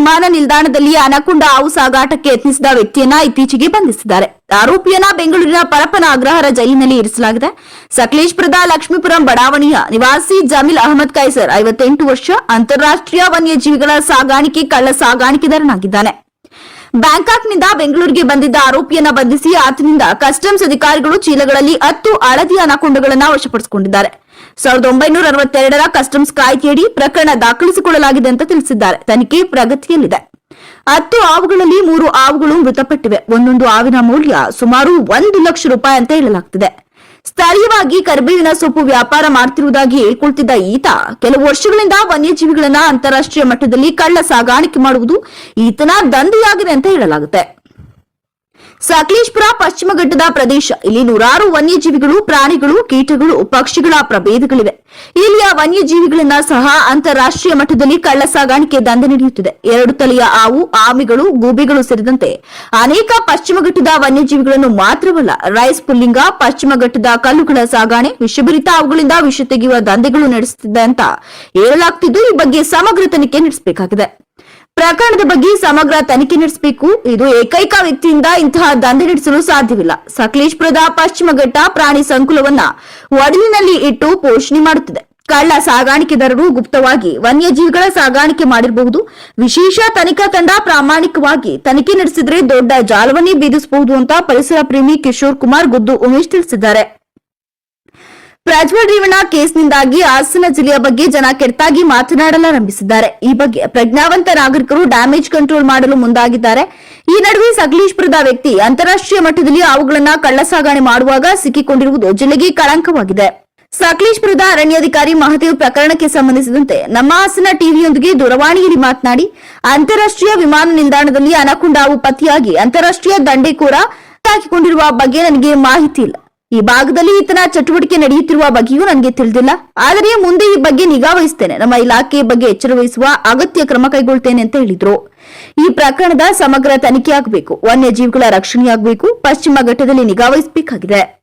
ವಿಮಾನ ನಿಲ್ದಾಣದಲ್ಲಿ ಅನಕೊಂಡ ಹಾವು ಸಾಗಾಟಕ್ಕೆ ಯತ್ನಿಸಿದ ವ್ಯಕ್ತಿಯನ್ನ ಇತ್ತೀಚೆಗೆ ಬಂಧಿಸಿದ್ದಾರೆ. ಆರೋಪಿಯನ್ನ ಬೆಂಗಳೂರಿನ ಪರಪನ ಅಗ್ರಹಾರ ಜೈಲಿನಲ್ಲಿ ಇರಿಸಲಾಗಿದೆ. ಸಕಲೇಶ್ಪುರದ ಲಕ್ಷ್ಮೀಪುರಂ ಬಡಾವಣೆಯ ನಿವಾಸಿ ಜಮೀಲ್ ಅಹಮದ್ ಕೈಸರ್, ಐವತ್ತೆಂಟು ವರ್ಷ, ಅಂತಾರಾಷ್ಟ್ರೀಯ ವನ್ಯಜೀವಿಗಳ ಸಾಗಾಣಿಕೆ ಕಳ್ಳ ಸಾಗಾಣಿಕೆದಾರನಾಗಿದ್ದಾನೆ. ಬ್ಯಾಂಕಾಕ್ನಿಂದ ಬೆಂಗಳೂರಿಗೆ ಬಂದಿದ್ದ ಆರೋಪಿಯನ್ನ ಬಂಧಿಸಿ ಆತನಿಂದ ಕಸ್ಟಮ್ಸ್ ಅಧಿಕಾರಿಗಳು ಚೀಲಗಳಲ್ಲಿ ಹತ್ತು ಅಳದಿ ಅನಾಕೊಂಡಗಳನ್ನು ವಶಪಡಿಸಿಕೊಂಡಿದ್ದಾರೆ. ಸಾವಿರದ ಒಂಬೈನೂರ ಅರವತ್ತೆರಡರ ಕಸ್ಟಮ್ಸ್ ಕಾಯ್ದೆಯಡಿ ಪ್ರಕರಣ ದಾಖಲಿಸಿಕೊಳ್ಳಲಾಗಿದೆ ಅಂತ ತಿಳಿಸಿದ್ದಾರೆ. ತನಿಖೆ ಪ್ರಗತಿಯಲ್ಲಿದೆ. ಹತ್ತು ಆವುಗಳಲ್ಲಿ ಮೂರು ಆವುಗಳು ಮೃತಪಟ್ಟಿವೆ. ಒಂದೊಂದು ಆವಿನ ಮೌಲ್ಯ ಸುಮಾರು ಒಂದು ಲಕ್ಷ ರೂಪಾಯಿ ಅಂತ ಹೇಳಲಾಗ್ತಿದೆ. ಸ್ಥಳೀಯವಾಗಿ ಕರ್ಬೇವಿನ ಸೊಪ್ಪು ವ್ಯಾಪಾರ ಮಾಡ್ತಿರುವುದಾಗಿ ಹೇಳ್ಕೊಳ್ತಿದ್ದ ಈತ, ಕೆಲವು ವರ್ಷಗಳಿಂದ ವನ್ಯಜೀವಿಗಳನ್ನ ಅಂತಾರಾಷ್ಟ್ರೀಯ ಮಟ್ಟದಲ್ಲಿ ಕಳ್ಳ ಸಾಗಾಣಿಕೆ ಮಾಡುವುದು ಈತನ ದಂಧೆಯಾಗಿದೆ ಅಂತ ಹೇಳಲಾಗುತ್ತೆ. ಸಕಲೇಶ್ಪುರ, ಪಶ್ಚಿಮ ಘಟ್ಟದ ಪ್ರದೇಶ. ಇಲ್ಲಿ ನೂರಾರು ವನ್ಯಜೀವಿಗಳು, ಪ್ರಾಣಿಗಳು, ಕೀಟಗಳು, ಪಕ್ಷಿಗಳ ಪ್ರಭೇದಗಳಿವೆ. ಇಲ್ಲಿಯ ವನ್ಯಜೀವಿಗಳನ್ನ ಸಹ ಅಂತಾರಾಷ್ಟ್ರೀಯ ಮಟ್ಟದಲ್ಲಿ ಕಳ್ಳ ಸಾಗಾಣಿಕೆ ದಂಧೆ ನಡೆಯುತ್ತಿದೆ. ಎರಡು ತಲೆಯ ಆವು, ಆಮೆಗಳು, ಗೂಬೆಗಳು ಸೇರಿದಂತೆ ಅನೇಕ ಪಶ್ಚಿಮ ಘಟ್ಟದ ವನ್ಯಜೀವಿಗಳನ್ನು ಮಾತ್ರವಲ್ಲ, ರೈಸ್ ಪುಲ್ಲಿಂಗ, ಪಶ್ಚಿಮ ಘಟ್ಟದ ಕಲ್ಲುಗಳ ಸಾಗಾಣೆ, ವಿಷಭರಿತ ಅವುಗಳಿಂದ ವಿಷ ತೆಗೆಯುವ ದಂಧೆಗಳು ನಡೆಸುತ್ತಿದೆ ಅಂತ ಹೇಳಲಾಗ್ತಿದ್ದು, ಈ ಬಗ್ಗೆ ಸಮಗ್ರ ತನಿಖೆ ನಡೆಸಬೇಕಾಗಿದೆ. ಪ್ರಕರಣದ ಬಗ್ಗೆ ಸಮಗ್ರ ತನಿಖೆ ನಡೆಸಬೇಕು. ಇದು ಏಕೈಕ ವ್ಯಕ್ತಿಯಿಂದ ಇಂತಹ ದಂಧೆ ನಡೆಸಲು ಸಾಧ್ಯವಿಲ್ಲ. ಸಕಲೇಶ್ಪುರದ ಪಶ್ಚಿಮ ಘಟ್ಟ ಪ್ರಾಣಿ ಸಂಕುಲವನ್ನ ಒಡಲಿನಲ್ಲಿ ಇಟ್ಟು ಪೋಷಣೆ ಮಾಡುತ್ತಿದೆ. ಕಳ್ಳ ಸಾಗಾಣಿಕೆದಾರರು ಗುಪ್ತವಾಗಿ ವನ್ಯಜೀವಿಗಳ ಸಾಗಾಣಿಕೆ ಮಾಡಿರಬಹುದು. ವಿಶೇಷ ತನಿಖಾ ತಂಡ ಪ್ರಾಮಾಣಿಕವಾಗಿ ತನಿಖೆ ನಡೆಸಿದ್ರೆ ದೊಡ್ಡ ಜಾಲವನ್ನೇ ಬೀದಿಸಬಹುದು ಅಂತ ಪರಿಸರ ಪ್ರೇಮಿ ಕಿಶೋರ್ ಕುಮಾರ್ ಗುದ್ದು ಉಮೇಶ್ ತಿಳಿಸಿದ್ದಾರೆ. ಪ್ರಜ್ವಲ್ ರೇವಣ್ಣ ಕೇಸ್ನಿಂದಾಗಿ ಹಾಸನ ಜಿಲ್ಲೆಯ ಬಗ್ಗೆ ಜನ ಕೆಟ್ಟಾಗಿ ಮಾತನಾಡಲಾರಂಭಿಸಿದ್ದಾರೆ. ಈ ಬಗ್ಗೆ ಪ್ರಜ್ಞಾವಂತ ನಾಗರಿಕರು ಡ್ಯಾಮೇಜ್ ಕಂಟ್ರೋಲ್ ಮಾಡಲು ಮುಂದಾಗಿದ್ದಾರೆ. ಈ ನಡುವೆ ಸಕಲೇಶ್ಪುರದ ವ್ಯಕ್ತಿ ಅಂತಾರಾಷ್ಟ್ರೀಯ ಮಟ್ಟದಲ್ಲಿ ಅವುಗಳನ್ನ ಕಳ್ಳಸಾಗಣೆ ಮಾಡುವಾಗ ಸಿಕ್ಕಿಕೊಂಡಿರುವುದು ಜಿಲ್ಲೆಗೆ ಕಳಂಕವಾಗಿದೆ. ಸಕಲೇಶ್ಪುರದ ಅರಣ್ಯಾಧಿಕಾರಿ ಮಹದೇವ್ ಪ್ರಕರಣಕ್ಕೆ ಸಂಬಂಧಿಸಿದಂತೆ ನಮ್ಮ ಹಾಸನ ಟಿವಿಯೊಂದಿಗೆ ದೂರವಾಣಿಯಲ್ಲಿ ಮಾತನಾಡಿ, ಅಂತಾರಾಷ್ಟ್ರೀಯ ವಿಮಾನ ನಿಲ್ದಾಣದಲ್ಲಿ ಅನಕುಂಡಾವು ಪತಿಯಾಗಿ ಅಂತಾರಾಷ್ಟ್ರೀಯ ದಂಡೆಕೋರ ಹಾಕಿಕೊಂಡಿರುವ ಬಗ್ಗೆ ನನಗೆ ಮಾಹಿತಿ ಇಲ್ಲ. ಈ ಭಾಗದಲ್ಲಿ ಈತನ ಚಟುವಟಿಕೆ ನಡೆಯುತ್ತಿರುವ ಬಗ್ಗೆಯೂ ನನಗೆ ತಿಳಿದಿಲ್ಲ. ಆದರೆ ಮುಂದೆ ಈ ಬಗ್ಗೆ ನಿಗಾ ವಹಿಸುತ್ತೇನೆ ನಮ್ಮ ಇಲಾಖೆ ಬಗ್ಗೆ ಎಚ್ಚರ ವಹಿಸುವ ಅಗತ್ಯ ಕ್ರಮ ಕೈಗೊಳ್ತೇನೆ ಅಂತ ಹೇಳಿದ್ರು. ಈ ಪ್ರಕರಣದ ಸಮಗ್ರ ತನಿಖೆಯಾಗಬೇಕು ವನ್ಯಜೀವಿಗಳ ರಕ್ಷಣೆಯಾಗಬೇಕು. ಪಶ್ಚಿಮ ಘಟ್ಟದಲ್ಲಿ ನಿಗಾ ವಹಿಸಬೇಕಾಗಿದೆ.